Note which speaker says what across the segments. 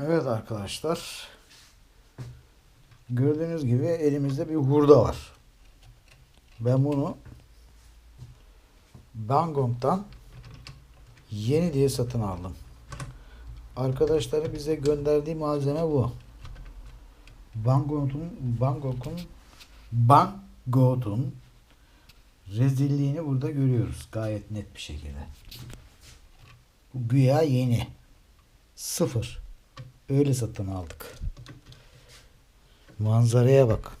Speaker 1: Evet arkadaşlar. Gördüğünüz gibi elimizde bir hurda var. Ben bunu Bangkok'tan yeni diye satın aldım. Arkadaşları bize gönderdiği malzeme bu. Bangkok'un Bangkok'un Bangkok'un rezilliğini burada görüyoruz gayet net bir şekilde. Bu güya yeni. Sıfır. Öyle satın aldık. Manzaraya bak.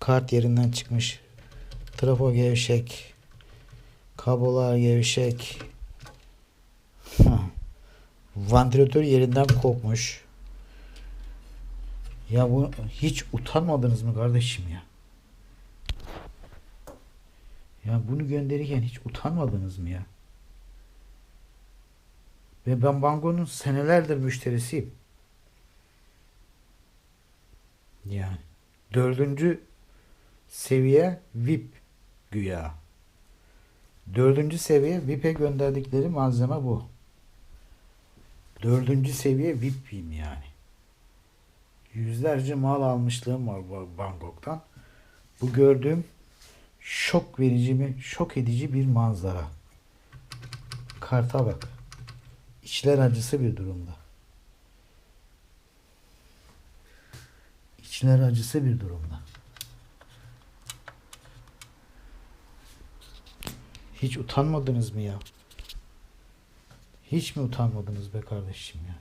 Speaker 1: Kart yerinden çıkmış. Trafo gevşek. Kablolar gevşek. Vantilatör yerinden kopmuş. Ya bu hiç utanmadınız mı kardeşim ya? Ya bunu gönderirken hiç utanmadınız mı ya? Ve ben Bango'nun senelerdir müşterisiyim. Yani dördüncü seviye VIP güya. Dördüncü seviye VIP'e gönderdikleri malzeme bu. Dördüncü seviye VIP'yim yani. Yüzlerce mal almışlığım var Bangkok'tan. Bu gördüğüm şok verici mi, şok edici bir manzara. Karta bak. İçler acısı bir durumda. İçler acısı bir durumda. Hiç utanmadınız mı ya? Hiç mi utanmadınız be kardeşim ya?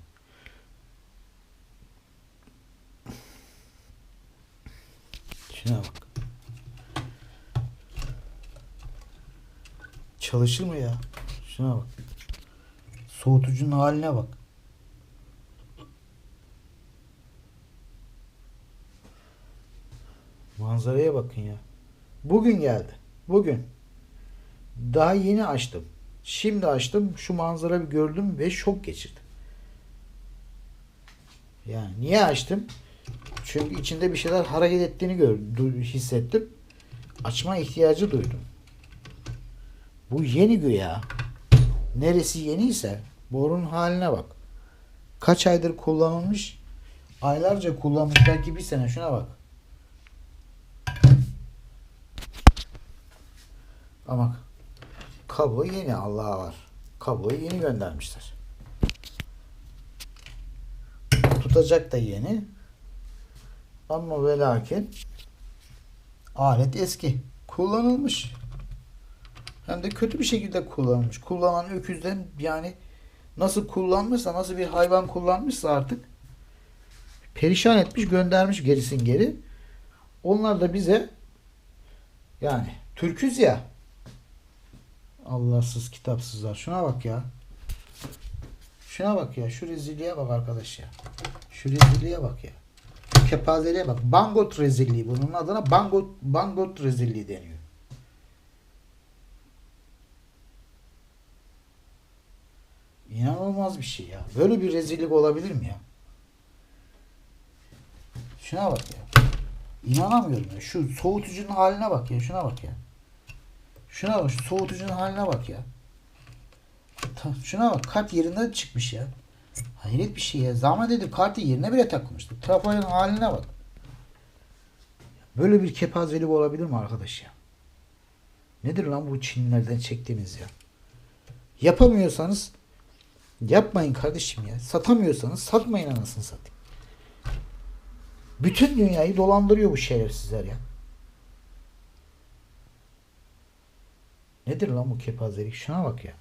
Speaker 1: Şuna bak. Çalışır mı ya? Şuna bak. Soğutucunun haline bak. Manzaraya bakın ya. Bugün geldi. Bugün. Daha yeni açtım. Şimdi açtım. Şu manzara bir gördüm ve şok geçirdim. Yani niye açtım? Çünkü içinde bir şeyler hareket ettiğini gördüm, hissettim. Açma ihtiyacı duydum. Bu yeni güya. Neresi yeniyse borunun haline bak. Kaç aydır kullanılmış? Aylarca kullanmış. Belki bir sene. Şuna bak. Ama kablo yeni. Allah'a var. Kabloyu yeni göndermişler. Tutacak da yeni. Ama ve lakin alet eski. Kullanılmış. Hem de kötü bir şekilde kullanılmış. Kullanan öküzden yani nasıl kullanmışsa, nasıl bir hayvan kullanmışsa artık perişan etmiş, göndermiş gerisin geri. Onlar da bize yani Türküz ya Allahsız kitapsızlar. Şuna bak ya. Şuna bak ya. Şu rezilliğe bak arkadaş ya. Şu rezilliğe bak ya. Şu kepazeliğe bak. Bangot rezilliği. Bunun adına Bangot, Bangot rezilliği deniyor. İnanılmaz bir şey ya. Böyle bir rezillik olabilir mi ya? Şuna bak ya. İnanamıyorum ya. Şu soğutucunun haline bak ya. Şuna bak ya. Şuna bak. Şu soğutucunun haline bak ya. Şuna bak. Kart yerinden çıkmış ya. Hayret bir şey ya. Zaman dedi kartı yerine bile takılmıştı. Trafoyun haline bak. Böyle bir kepazelik olabilir mi arkadaş ya? Nedir lan bu Çinlilerden çektiğimiz ya? Yapamıyorsanız yapmayın kardeşim ya. Satamıyorsanız satmayın anasını satayım. Bütün dünyayı dolandırıyor bu şerefsizler ya. Nedir lan bu kepazelik? Şuna bak ya.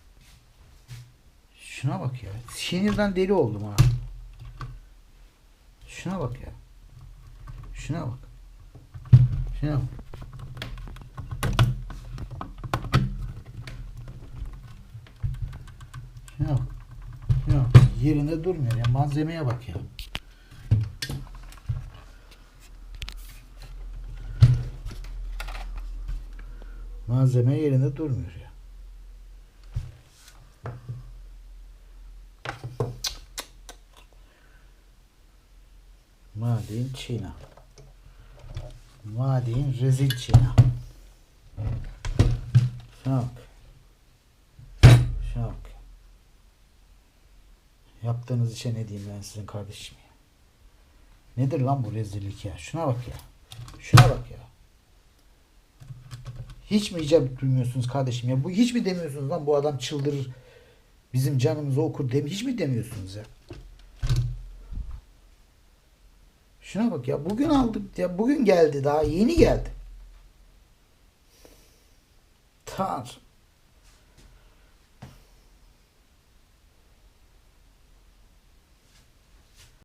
Speaker 1: Şuna bak ya. Sinirden deli oldum ha. Şuna bak ya. Şuna bak. Şuna bak. Şuna bak. Şuna bak. Yerinde durmuyor ya. Malzemeye bak ya. Malzeme yerinde durmuyor ya. Madin Çina. Madin rezil Çina. Şuna bak. Şuna bak. Yaptığınız işe ne diyeyim ben sizin kardeşim ya. Nedir lan bu rezillik ya? Şuna bak ya. Şuna bak ya. Hiç mi icap duymuyorsunuz kardeşim ya? Bu hiç mi demiyorsunuz lan bu adam çıldırır. Bizim canımızı okur dem hiç mi demiyorsunuz ya? Şuna bak ya bugün aldık ya bugün geldi daha yeni geldi. Tanrım.